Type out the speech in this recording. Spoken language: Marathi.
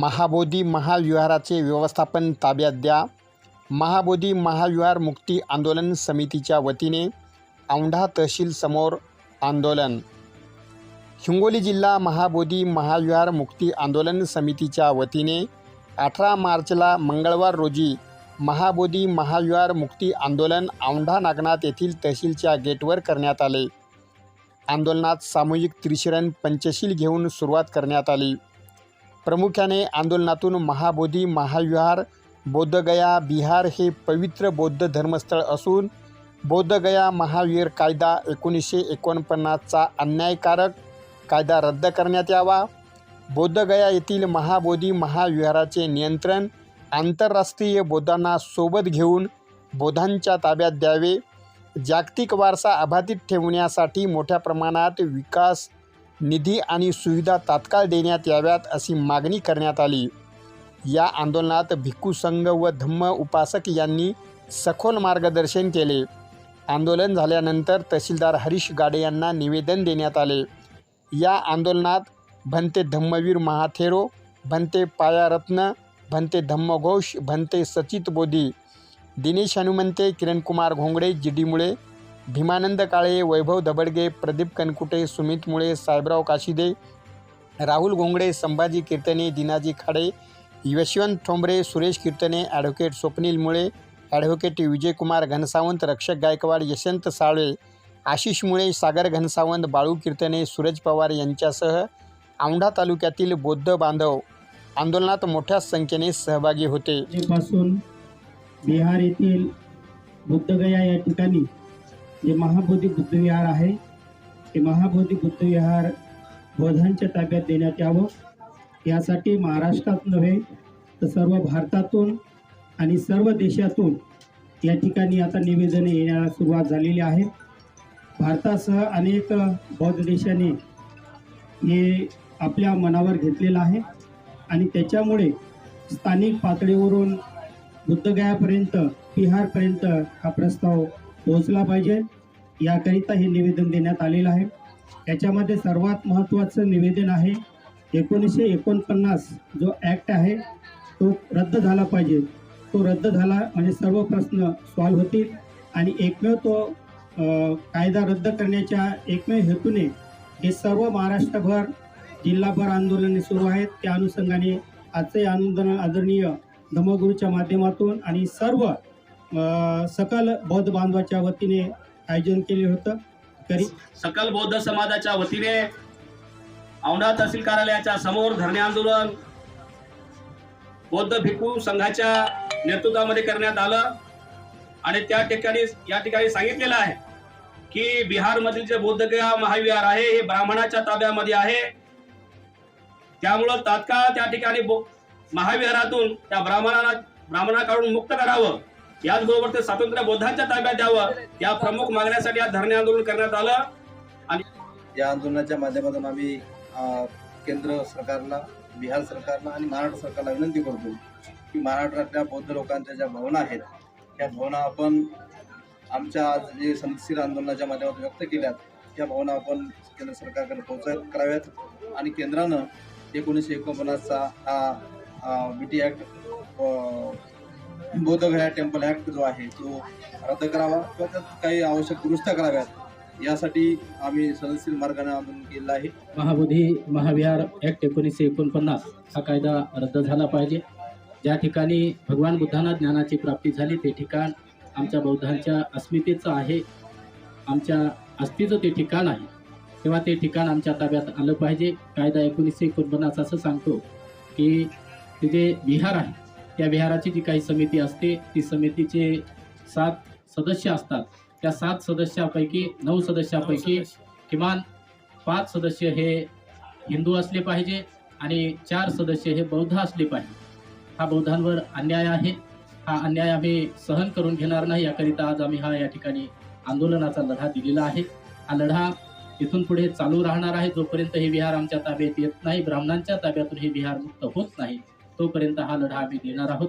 महाबोधी महाविहाराचे व्यवस्थापन ताब्यात द्या. महाबोधी महाविहार मुक्ती आंदोलन समितीच्या वतीने औंढा तहसील समोर आंदोलन. हिंगोली जिल्हा महाबोधी महाविहार मुक्ती आंदोलन समितीच्या वतीने अठरा मार्चला मंगळवार रोजी महाबोधी महाविहार मुक्ती आंदोलन औंढा नागनाथ येथील तहसीलच्या गेटवर करण्यात आले. आंदोलनात सामूहिक त्रिशरण पंचशील घेऊन सुरुवात करण्यात आली. प्रामुख्याने आंदोलनातून महाबोधी महाविहार बोधगया बिहार हे पवित्र बौद्ध धर्मस्थळ असून बोधगया महावीर कायदा एकोणीसशे एकोणपन्नासचा अन्यायकारक कायदा रद्द करण्यात यावा. बोधगया येथील महाबोधी महाविहाराचे नियंत्रण आंतरराष्ट्रीय बौद्धांना सोबत घेऊन बौद्धांच्या ताब्यात द्यावे. जागतिक वारसा अबाधित ठेवण्यासाठी मोठ्या प्रमाणात विकास निधी आणि सुविधा तात्काळ देण्यात याव्यात अशी मागणी करण्यात आली. या आंदोलनात भिक्खू संघ व धम्म उपासक यांनी सखोल मार्गदर्शन केले. आंदोलन झाल्यानंतर तहसीलदार हरीश गाडे यांना निवेदन देण्यात आले. या आंदोलनात Bhante Dhammaveer Mahathero Bhante Payaratna Bhante Dhammaghosh Bhante Sachit Bodhi Dinesh Hanumante Kirankumar Ghongade G D Mule Bhimanand Kale Vaibhav Dabadge Pradeep Kankute Sumit Mule Sahebrao Kashide Rahul Ghongade Sambhaji Kirtane Dinaji Khade Yashwant Thombare Suresh Kirtane advocate Swapnil Mule advocate Vijaykumar घनसावंत रक्षक गायकवाड यशवंत साळवे आशिष मुळे सागर घनसावंत बाळू कीर्तने सूरज पवार यांच्यासह औंढा तालुक्यातील बौद्ध बांधव आंदोलनात मोठ्या संख्येने सहभागी होते. पासून बिहार येथील बुद्धगया या ठिकाणी जे महाबोधी बुद्धविहार आहे ते महाबोधी बुद्धविहार बौद्धांच्या ताब्यात देण्यात यावं. यासाठी महाराष्ट्रात नव्हे तर सर्व भारतातून आणि सर्व देशातून या ठिकाणी आता निवेदने येण्याला सुरुवात झालेली आहे. भारतासह अनेक बौद्ध देशाने हे आपल्या मनावर घेतलेलं आहे आणि त्याच्यामुळे स्थानिक पातळीवरून बुद्धगयापर्यंत बिहारपर्यंत हा प्रस्ताव पोहोचला पाहिजे. याकरिता हे निवेदन देण्यात आलेलं आहे. याच्यामध्ये सर्वात महत्त्वाचं निवेदन आहे एकोणीसशे एकोणपन्नास जो ॲक्ट आहे तो रद्द झाला पाहिजे. तो रद्द झाला म्हणजे सर्व प्रश्न सॉल्व होतील आणि एकमेव तो कायदा रद्द करण्याच्या एकमेव हेतूने हे सर्व महाराष्ट्रभर जिल्हाभर आंदोलने सुरू आहेत. त्या अनुषंगाने आजचे आंदोलन आदरणीय धमगुरूच्या माध्यमातून आणि सर्व सकल बौद्ध बांधवाच्या वतीने आयोजन केले होतं. तरी सकल बौद्ध समाजाच्या वतीने औंढा तहसील कार्यालयाच्या समोर धरणे आंदोलन बौद्ध भिक्खू संघाच्या नेतृत्वामध्ये करण्यात आलं. आणि त्या ठिकाणी या ठिकाणी सांगितलेलं आहे की बिहारमधील जे बौद्धगया महाविहार आहे हे ब्राह्मणाच्या ताब्यामध्ये आहे. त्यामुळं तात्काळ त्या ठिकाणी महाविहारातून त्या ब्राह्मणाला ब्राह्मणाकडून मुक्त करावं. याचबरोबर ते स्वातंत्र्य बौद्धांच्या ताब्यात द्यावं या प्रमुख मागण्यासाठी आज धरणे आंदोलन करण्यात आलं. या आंदोलनाच्या माध्यमातून आम्ही केंद्र सरकारला बिहार सरकारला आणि महाराष्ट्र सरकारला विनंती करतो की महाराष्ट्रातल्या बौद्ध लोकांच्या ज्या भावना आहेत त्या भावना आपण आमच्या आज जे संतशील आंदोलनाच्या माध्यमातून व्यक्त केल्यात त्या भावना आपण केंद्र सरकारकडे पोहोच कराव्यात. आणि केंद्रानं एकोणीसशे एकोणपन्नासचा हा B T act Bodhgaya temple act जो आहे तो रद्द करावा किंवा त्यात काही आवश्यक दुरुस्त्या कराव्यात यासाठी आम्ही सदस्य मार्गाने आंदोलन केलेलं आहे. महाबोधी महाविहार ॲक्ट एकोणीसशे एकोणपन्नास हा कायदा रद्द झाला पाहिजे. ज्या ठिकाणी भगवान बुद्धांना ज्ञानाची प्राप्ती झाली ते ठिकाण आमच्या बौद्धांच्या अस्मितेचं आहे. आमच्या अस्तीचं ते ठिकाण आहे. तेव्हा ते ठिकाण आमच्या ताब्यात आलं पाहिजे. कायदा एकोणीसशे एकोणपन्नास असं सांगतो की तिथे विहार आहे. त्या विहाराची जी काही समिती असते ती समितीचे सात सदस्य असतात. त्या सात सदस्यापैकी नऊ सदस्यापैकी किमान पाच सदस्य हे हिंदू असले पाहिजे आणि चार सदस्य हे बौद्ध असले पाहिजे. हा बौद्धांवर अन्याय आहे. हा अन्याय आम्ही सहन करून घेणार नाही. याकरिता आज आम्ही हा या ठिकाणी आंदोलनाचा लढा दिलेला आहे. हा लढा इथून पुढे चालू राहणार आहे. जोपर्यंत हे विहार आमच्या ताब्यात येत नाही ब्राह्मणांच्या ताब्यातून हे विहार मुक्त होत नाही. तोपर्यंत हा लढा आम्ही देणार आहोत.